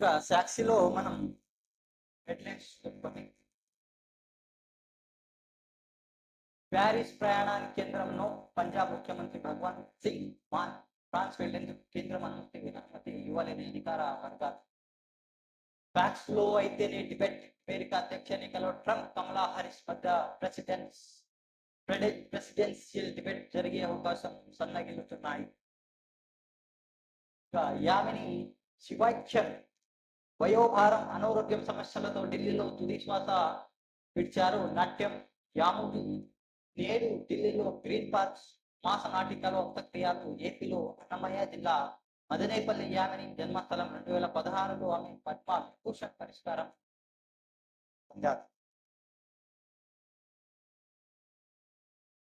ఇక సాక్షిలో మనం హెడ్లైన్స్ చెప్పుకొని ప్యారిస్ ప్రయాణానికి కేంద్రంలో పంజాబ్ ముఖ్యమంత్రి భగవంత్ సింగ్ మాన్ ఫ్రాన్స్ వెళ్ళేందుకు కేంద్రం అనుమతి అనుమతి ఇవ్వలేని అధికార వర్గాలు ఫ్యాక్స్లో అయితేనే టిబెట్ అమెరికా అధ్యక్ష ఎన్నికలో ట్రంప్ కమలా హారిస్ మధ్య ప్రెసిడెన్స్ ప్రెసిడెన్షియల్ డిబేట్ జరిగే అవకాశం సన్నగిల్లుతున్నాయి. యామిని శివాఖ్యం వయోభారం అనారోగ్యం సమస్యలతో ఢిల్లీలో తుదిశ్వాస విడిచారు నాట్యం యాముడి నేడు ఢిల్లీలో గ్రీన్ పార్క్ మాస నాటికలో అంత్యక్రియలు ఏపీలో అన్నమయ్య జిల్లా మదనేపల్లి యామిని జన్మస్థలం రెండు వేల పదహారులో ఆమె పద్మ విభూషణ్ పరిష్కారం పొందారు.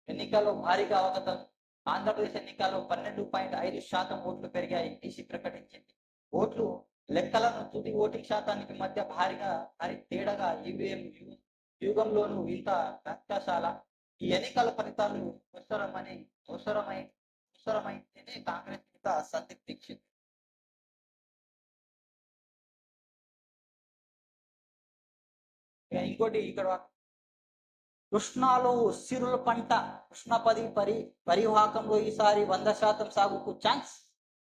ఎన్నికల్లో భారీగా అవగతం ఆంధ్రప్రదేశ్ ఎన్నికల్లో పన్నెండు పాయింట్ ఐదు శాతం ఓట్లు పెరిగాయి. ఈసీ ప్రకటించింది. ఓట్లు లెక్కలను తుది ఓటింగ్ శాతానికి మధ్య భారీగా భారీ తేడాగా ఈవీఎం యుగంలోనూ ఇంత వ్యత్యాసాల ఈ ఎన్నికల ఫలితాలు అవసరమని అవసరమై అవసరమైందని కాంగ్రెస్ నేత సందీప్ దీక్షిత్ ఇంకోటి ఇక్కడ కృష్ణాలో సిరుల పంట కృష్ణపది పరి పరివాహకంలో ఈసారి వంద శాతం సాగుకు ఛాన్స్.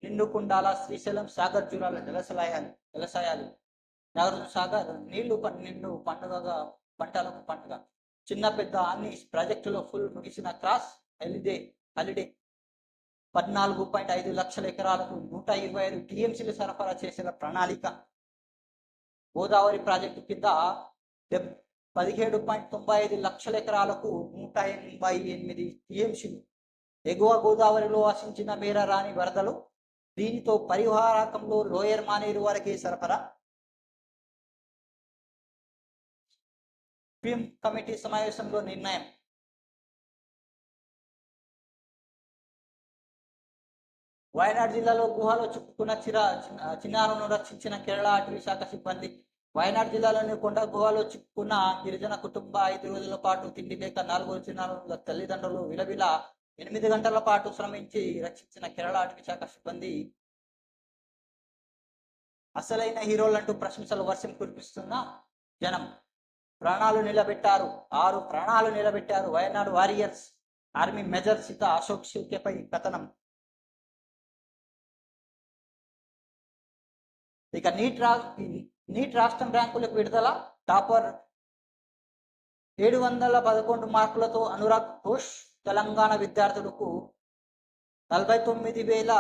నిండుకుండాల శ్రీశైలం సాగర్ జూరాల జలశయాలు జలశయాలు. నాగార్జున సాగర్ నీళ్ళు నిండు పండుగగా పంటలకు పండుగ. చిన్న పెద్ద అన్ని ప్రాజెక్టులో ఫుల్ ముగిసిన క్రాస్ హాలిడే హాలిడే. పద్నాలుగు పాయింట్ ఐదు లక్షల ఎకరాలకు నూట ఇరవై ఐదు టీఎంసీలు సరఫరా చేసిన ప్రణాళిక. గోదావరి ప్రాజెక్టు కింద డెబ్ పదిహేడు పాయింట్ తొంభై ఐదు లక్షల ఎకరాలకు నూట ఎనభై ఎనిమిది టీఎంసీలు. ఎగువ గోదావరిలో ఆశించిన మేర రాని వరదలు దీనితో పరిహారకంలో లోయర్ మానేరు వరకే సరఫరా. పిఎం కమిటీ సమావేశంలో నిర్ణయం. వయనాడ్ జిల్లాలో గుహలో చిక్కుకున్న చిరా చిన్న- చిన్నారులను రక్షించిన కేరళ అటవీ శాఖ సిబ్బంది. వయనాడ్ జిల్లాలోని కొండ గుహలో చిక్కుకున్న గిరిజన కుటుంబ ఐదు రోజుల పాటు తిండి లేక నాలుగు చిన్నారుల తల్లిదండ్రులు విలవిల ఎనిమిది గంటల పాటు శ్రమించి రక్షించిన కేరళ అటవీ శాఖ సిబ్బంది. అసలైన హీరోలంటూ ప్రశంసలు వర్షం కురిపిస్తున్న జనం. ప్రాణాలు నిలబెట్టారు. ఆరు ప్రాణాలు నిలబెట్టారు. Wayanad warriors army major Sita Ashok శిల్కేపై కథనం. ఇక నీట్ రా నీట్ రాష్ట్రం ర్యాంకులకు విడుదల. టాపర్ ఏడు వందల పదకొండు మార్కులతో అనురాగ్ ఘోష్ తెలంగాణ విద్యార్థులకు నలభై తొమ్మిది వేల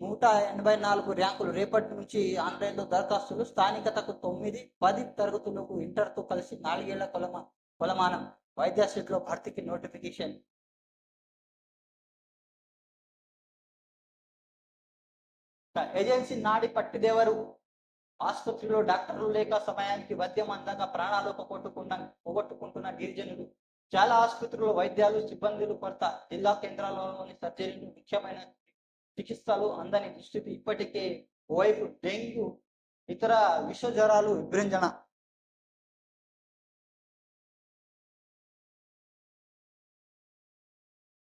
నూట ఎనభై నాలుగు ర్యాంకులు రేపటి నుంచి ఆన్లైన్లో దరఖాస్తులు స్థానికతకు తొమ్మిది పది తరగతులకు ఇంటర్తో కలిసి నాలుగేళ్ళ కొలమ కొలమానం. వైద్య సీట్లో భర్తీకి నోటిఫికేషన్. ఏజెన్సీ నాడి పట్టిదేవరు. ఆసుపత్రిలో డాక్టర్లు లేక సమయానికి వైద్యం అందంగా ప్రాణాలు కొట్టుకున్న పోగొట్టుకుంటున్న గిరిజనులు. చాలా ఆసుపత్రుల్లో వైద్యాలు సిబ్బందులు కొరత. జిల్లా కేంద్రాలలోని సర్జరీలు ముఖ్యమైన చికిత్సలు అందని దుస్థితి ఇప్పటికే ఓవైపు డెంగ్యూ ఇతర విష జ్వరాలు విభ్రింజన.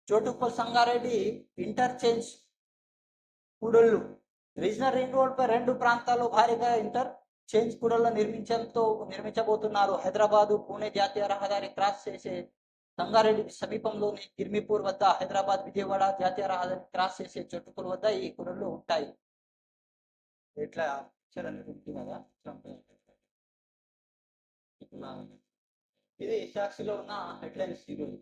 చోటుప్పల్ సంగారెడ్డి ఇంటర్చేంజ్ కూడళ్ళు రీజనల్ రింగ్ రోడ్ పై రెండు ప్రాంతాల్లో భారీగా ఇంటర్ చేంజ్ కూడళ్ళు నిర్మించడంతో నిర్మించబోతున్నారు. హైదరాబాదు పూణే జాతీయ రహదారి క్రాస్ చేసే సంగారెడ్డి సమీపంలోని గిర్మిపూర్ వద్ద హైదరాబాద్ విజయవాడ జాతీయ రహదారి క్రాస్ చేసే చొట్టుపూర్ వద్ద ఈ కూడళ్ళు ఉంటాయి. ఇట్లా పిక్చర్ అనేది ఉంది కదా? ఇట్లా ఇది సాక్షిలో ఉన్న హెడ్లైన్స్ ఈరోజు